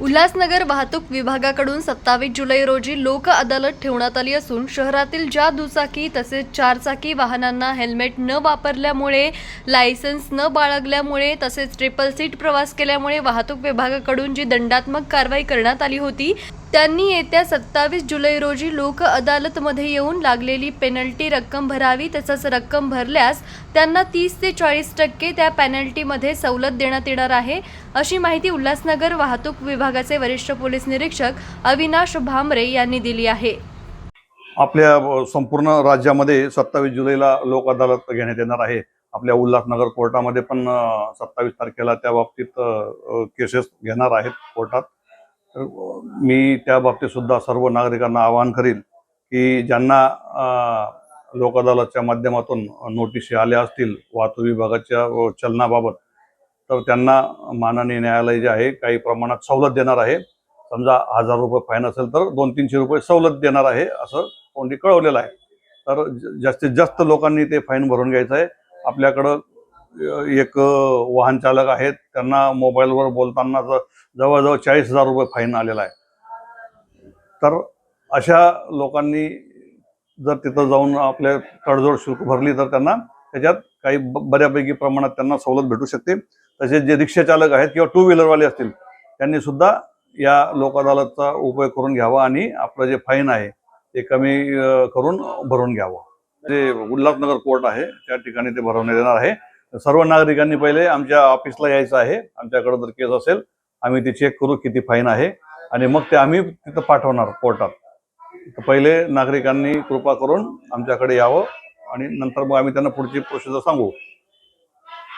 उल्हासनगर वाहतूक विभागाकडून सत्तावीस जुलै रोजी लोक अदालत ठेवण्यात आली असून शहरातील ज्या दुचाकी तसेच चारचाकी वाहनांना हेल्मेट न वापरल्यामुळे लायसन्स न बाळगल्यामुळे तसेच ट्रिपल सीट प्रवास केल्यामुळे वाहतूक विभागाकडून जी दंडात्मक कारवाई करण्यात आली होती त्यांनी येत्या सत्तावीस जुलै रोजी लोक अदालतमध्ये येऊन लागलेली पेनल्टी रक्कम भरावी तसंच रक्कम भरल्यास त्यांना तीस ते चाळीस टक्के त्या पेनल्टीमध्ये सवलत देण्यात येणार आहे अशी माहिती उल्हासनगर वाहतूक विभागाचे वरिष्ठ पोलीस निरीक्षक अविनाश भामरे यांनी दिली आहे. आपल्या संपूर्ण राज्यामध्ये सत्तावीस जुलैला लोक अदालत घेण्यात येणार आहे. आपल्या उल्हासनगर कोर्टामध्ये पण सत्तावीस तारखेला त्या बाबतीत केसेस घेणार आहेत कोर्टात. मी त्या बाबतीत सुद्धा सर्व नागरिकांना आवाहन करील की ज्यांना लोक अदालतच्या माध्यमातून नोटिशी आल्या असतील वाहतूक विभागाच्या चलनाबाबत तर त्यांना माननीय न्यायालय जे आहे काही प्रमाणात सवलत देणार आहे. समजा हजार रुपये फाईन असेल तर दोन तीनशे रुपये सवलत देणार आहे असं कोणी कळवलेलं आहे. तर ज- जास्तीत जास्त लोकांनी ते फाईन भरून घ्यायचं आहे. आपल्याकडं एक वाहन चालक आहेत. त्यांना मोबाईलवर बोलताना जवळजवळ चाळीस हजार रुपये फाईन आलेला आहे. तर अशा लोकांनी जर तिथं जाऊन आपले तडजोड शुल्क भरली तर त्यांना त्याच्यात काही बऱ्यापैकी प्रमाणात त्यांना सवलत भेटू शकते. तसेच जे रिक्षाचालक आहेत किंवा टू व्हीलरवाले असतील त्यांनी सुद्धा या लोक अदालतचा उपयोग करून घ्यावा आणि आपलं जे फाईन आहे ते कमी करून भरून घ्यावं. जे उल्हासनगर कोर्ट आहे त्या ठिकाणी ते भरवण्यात येणार आहे. सर्व नागरिकांनी पहिले आमच्या ऑफिसला यायचं आहे. आमच्याकडे जर केस असेल आम्ही ते चेक करू किती फाईन आहे. आणि मग ते आम्ही तिथं पाठवणार कोर्टात. तर पहिले नागरिकांनी कृपा करून आमच्याकडे यावं आणि नंतर मग आम्ही त्यांना पुढची प्रोसिजर सांगू.